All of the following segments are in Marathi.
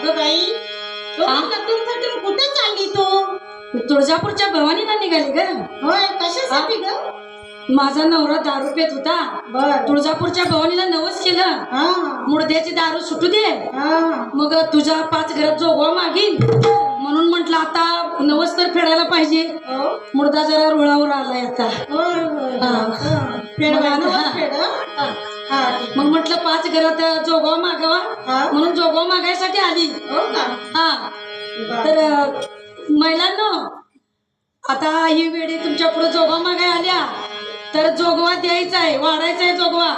अगं बाई तो कुठे चालली तू? मी तुळजापूरच्या भवानीला निघाली ग. होय कशासाठी ग? माझा नवरा दारू पेत होता. बर. तुळजापूरच्या भवानीला नवस केलं. मुडद्याची दारू सुटू दे. हा. मग तुझ्या पाच घरात जोगवा मागीन. म्हणून म्हंटल आता नवस तर फेडायला पाहिजे. हो? मुडदा जरा रुळावर आलाय आता. फेड मग म्हंटल पाच घरात जोगवा मागावा. म्हणून जोगवा मागायसाठी आली. हो का? हा. तर महिलांनो आता ही वेळी तुमच्यापुढे जोगवा मागाय आल्या. तर जोगवा द्यायचा आहे वाढायचा आहे जोगवा.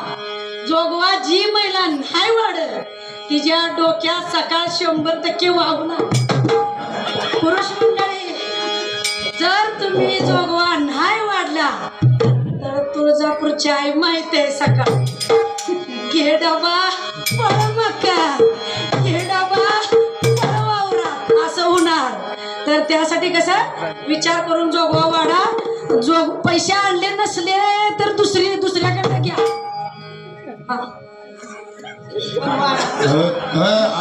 जोगवा जी महिला नाही वाढ तिच्या डोक्यात सकाळ शंभर टक्के वाहणार पुरुष मंडळी जर तुम्ही जोगवा नाही वाढला तर तुळजापूरची आई माहिती आहे सकाळ. त्यासाठी कसं? विचार करून जोगवा वाढा. जो पैसे आणले नसले तर दुसरी दुसऱ्याकडे घ्या. हा.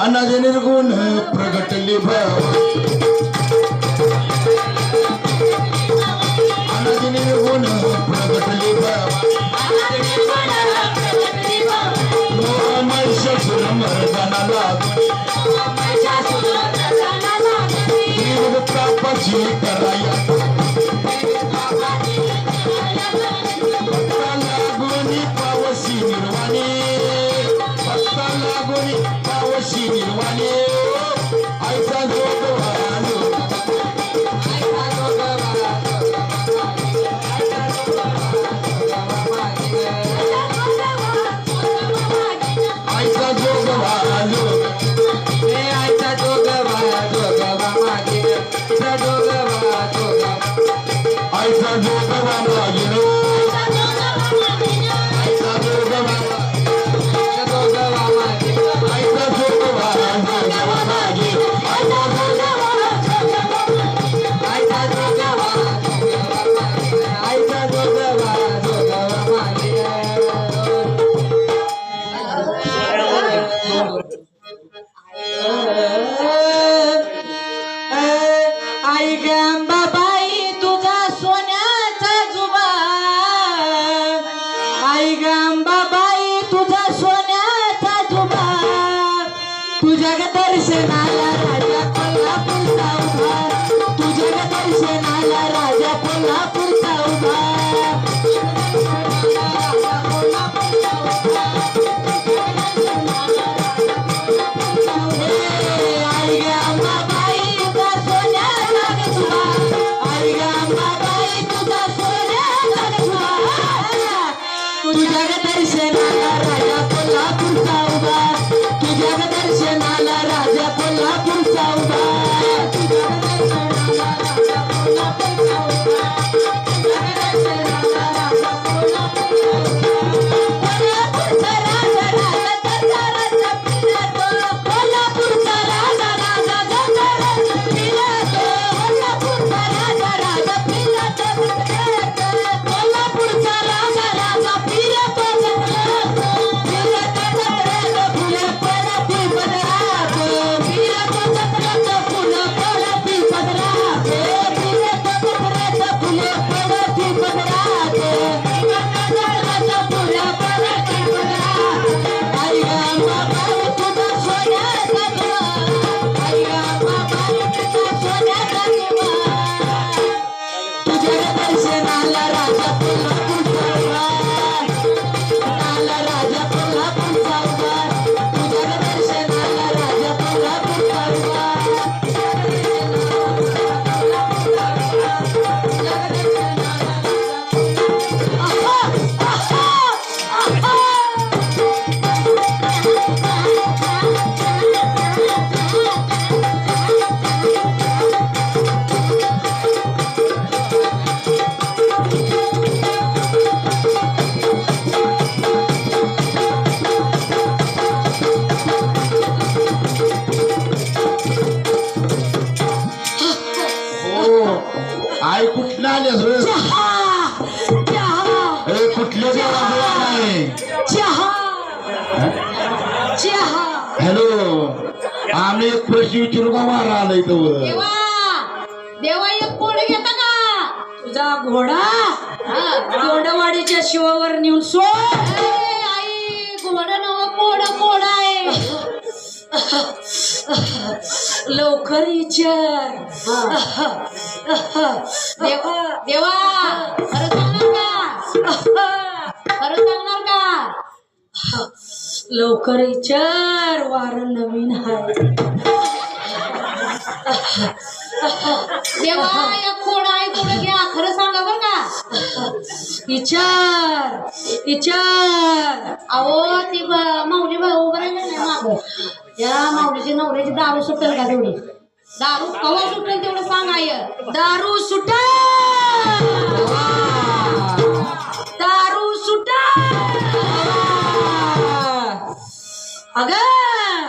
अनाज प्रगटली अनाज বাসি তারাইয়া आई चहा. चहा हॅलो. आम्ही एक प्रश्न विचारू का? मारा आला इथं वर? देवा. देवा एक कोड घेता का? तुझा घोडा? हा. गोडवाडीच्या शिवावर नेऊन ए, आई घोडा नव कोड कोड आहे. लवकर विचार. देवा देवा. खरं लवकर विचार वार नवीन देवा कोड आहे कोड घ्या खरं सांगा बरं का. विचार विचार. अहो ती ब- माऊली उभं राहिलं माग. त्या माऊलीची नवऱ्याची दारू सुटेल का तेवढी? दारू कवा सुटेल तेवढं सांगाय दारू सुटा दारू सुटा अगं